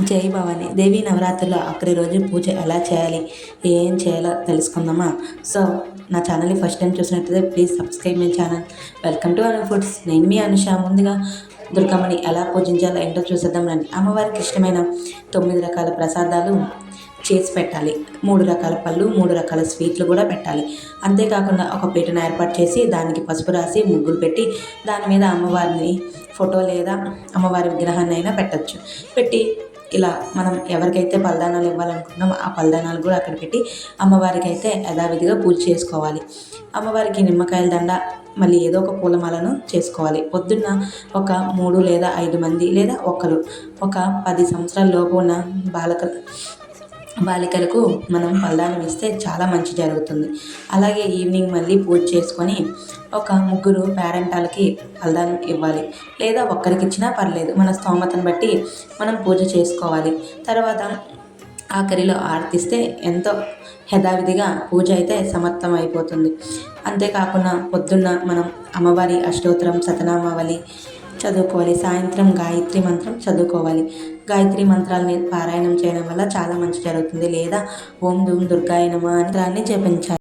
జై భవాని. దేవి నవరాత్రిలో ఆఖరి రోజు పూజ ఎలా చేయాలి? ఏం చేయాలో తెలుసుకుందామా? సో నా ఛానల్ని ఫస్ట్ టైం చూసినట్లయితే please subscribe my channel. Welcome to Anu foods. నేను మీ అనుష. ముందుగా దుర్గమ్మని ఎలా పూజించాలో ఏంటో చూసేద్దాం రండి. అమ్మవారికి ఇష్టమైన తొమ్మిది రకాల ప్రసాదాలు చేసి పెట్టాలి. మూడు రకాల పళ్ళు మూడు రకాల స్వీట్లు కూడా పెట్టాలి. అంతేకాకుండా ఒక పీటను ఏర్పాటు చేసి దానికి పసుపు రాసి ముగ్గులు పెట్టి దాని మీద అమ్మవారిని ఫోటో లేదా అమ్మవారి విగ్రహాన్ని అయినా పెట్టచ్చు. పెట్టి ఇలా మనం ఎవరికైతే పలదానాలు ఇవ్వాలనుకుంటున్నామో ఆ పలదానాలు కూడా అక్కడ పెట్టి అమ్మవారికి అయితే యథావిధిగా పూజ చేసుకోవాలి. అమ్మవారికి నిమ్మకాయల దండ మళ్ళీ ఏదో ఒక పూలమాలను చేసుకోవాలి. పొద్దున్న ఒక మూడు లేదా ఐదు మంది లేదా ఒకరు. ఒక పది సంవత్సరాల లోపు ఉన్న బాలక బాలికలకు మనం పలదానం ఇస్తే చాలా మంచి జరుగుతుంది. అలాగే ఈవినింగ్ మళ్ళీ పూజ చేసుకొని ఒక ముగ్గురు పేరెంటాలకి పలదానం ఇవ్వాలి. లేదా ఒక్కరికి ఇచ్చినా పర్లేదు మన స్తోమతను బట్టి మనం పూజ చేసుకోవాలి. తర్వాత ఆఖరిలో ఆర్తిస్తే ఎంతో యథావిధిగా పూజ అయితే సమర్థం అయిపోతుంది అంతేకాకుండా పొద్దున్న మనం అమ్మవారి అష్టోత్తరం సతనామావళి చదువుకోవాలి. సాయంత్రం గాయత్రి మంత్రం చదువుకోవాలి. గాయత్రి మంత్రాలని పారాయణం చేయడం వల్ల చాలా మంచి జరుగుతుంది. లేదా ఓం ధూమ్ దుర్గాయ నమ మంత్రాన్ని జపించాలి.